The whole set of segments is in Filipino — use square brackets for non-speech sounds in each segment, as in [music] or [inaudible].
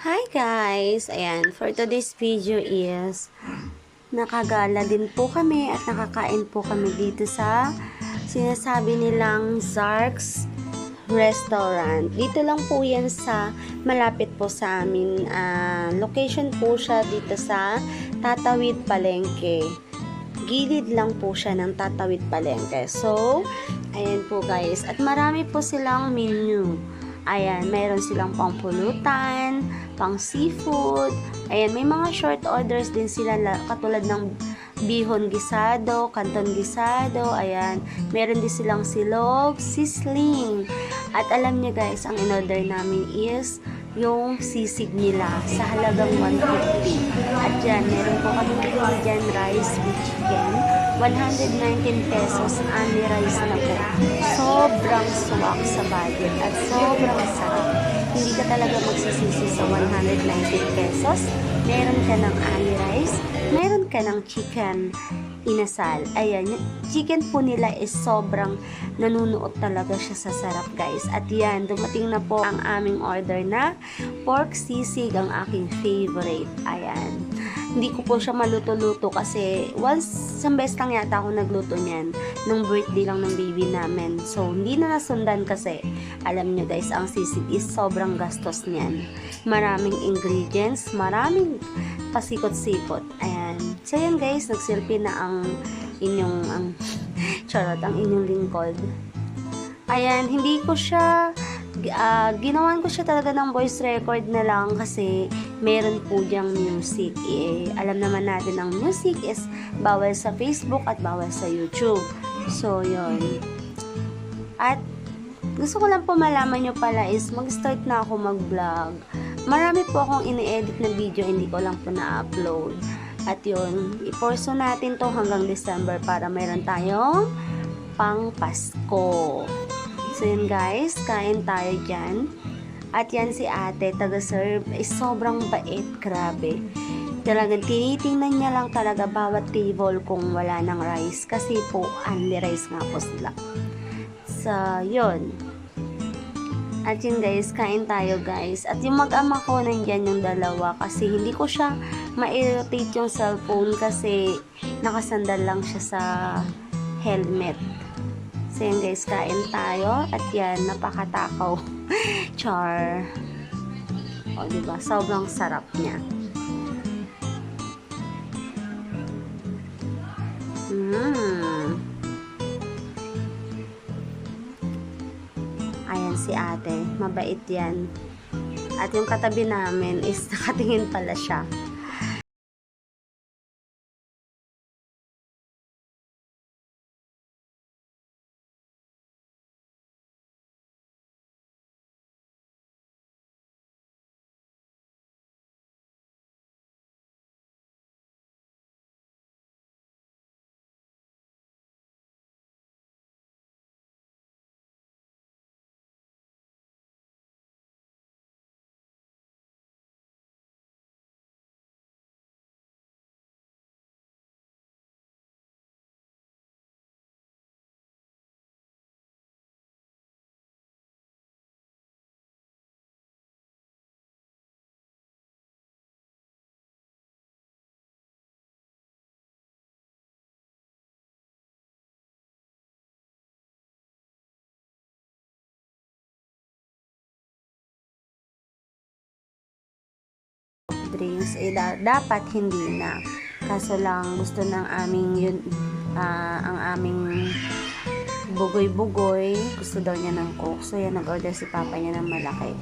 Hi guys! Ayan, for today's video is nakagala din po kami at nakakain po kami dito sa sinasabi nilang Zark's Restaurant. Dito lang po yan sa malapit po sa amin. Ah, location po siya dito sa Tatawid Palengke. Gilid lang po siya ng Tatawid Palengke. So, ayan po guys. At marami po silang menu. Ayan, mayroon silang pang pulutan, pang seafood. Ayan, may mga short orders din sila la- katulad ng bihon gisado, kanton gisado, ayan. Meron din silang silog, sisling. At alam niyo guys, ang in-order namin is yung sisig nila sa halagang 150. At dyan, meron po kami bigyan dyan rice with chicken. 119 pesos, only rice na po. Sobrang swak sa budget at sobrang sarap. Hindi ka talaga magsisisi sa 119 pesos. Meron ka ng only ka ng chicken inasal. Ayan, chicken po nila is sobrang nanunuot talaga siya sa sarap guys. At yan, dumating na po ang aming order na pork sisig ang aking favorite. Ayan. Hindi ko po siya maluto-luto kasi once, isang beses lang yata ako nagluto niyan nung birthday lang ng baby namin. So, hindi na nasundan kasi alam nyo guys, ang sisig is sobrang gastos niyan. Maraming ingredients, maraming pasikot-sikot. Ayan. So, yan guys, nagsilpi na ang inyong, ang, [laughs] charot, ang inyong lingkod. Ayan, hindi ko siya, ah, ginawan ko siya talaga ng voice record na lang kasi meron po diyang music. Eh, alam naman natin ang music is bawal sa Facebook at bawal sa YouTube. So, yon At, gusto ko lang po malaman nyo pala is mag-start na ako mag-vlog. Marami po akong ini-edit na video, hindi ko lang po na-upload. At yun, iporso natin to hanggang December para meron tayong pang Pasko. So yun guys, kain tayo dyan. At yan si ate, taga-serve, is sobrang bait, grabe. Talagang tinitingnan niya lang talaga bawat table kung wala ng rice. Kasi po, only rice nga po sila. So, yun. At yun guys, kain tayo guys. At yung mag-ama ko, nandyan yung dalawa. Kasi hindi ko siya ma-irritate yung cellphone kasi nakasandal lang siya sa helmet. So yan guys, kain tayo. At yan, napakatakaw. [laughs] Char. O, diba? Sobrang sarap niya. Mmm. Si ate. Mabait yan. At yung katabi namin is nakatingin pala siya. Drinks eh da- dapat hindi na. Kaso lang gusto ng aming yun ah, ang aming bugoy-bugoy gusto daw niya ng coke. So yan nag-order si papa niya ng malaki.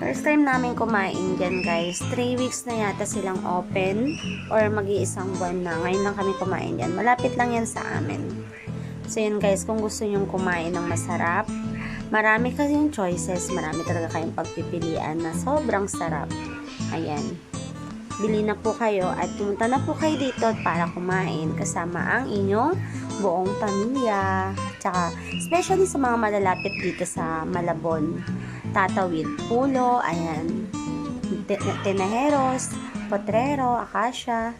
First time namin kumain dyan guys. 3 weeks na yata silang open or mag-iisang buwan na. Ngayon lang kami kumain dyan. Malapit lang yan sa amin. So yun guys kung gusto nyong kumain ng masarap marami kasi yung choices. Marami talaga kayong pagpipilian na sobrang sarap Ayan. Bili na po kayo at pumunta na po kayo dito para kumain kasama ang inyong buong pamilya. Tsaka, especially sa mga malalapit dito sa Malabon. Tatawid, Pulo, ayan. Tinaheros, Potrero, Acacia.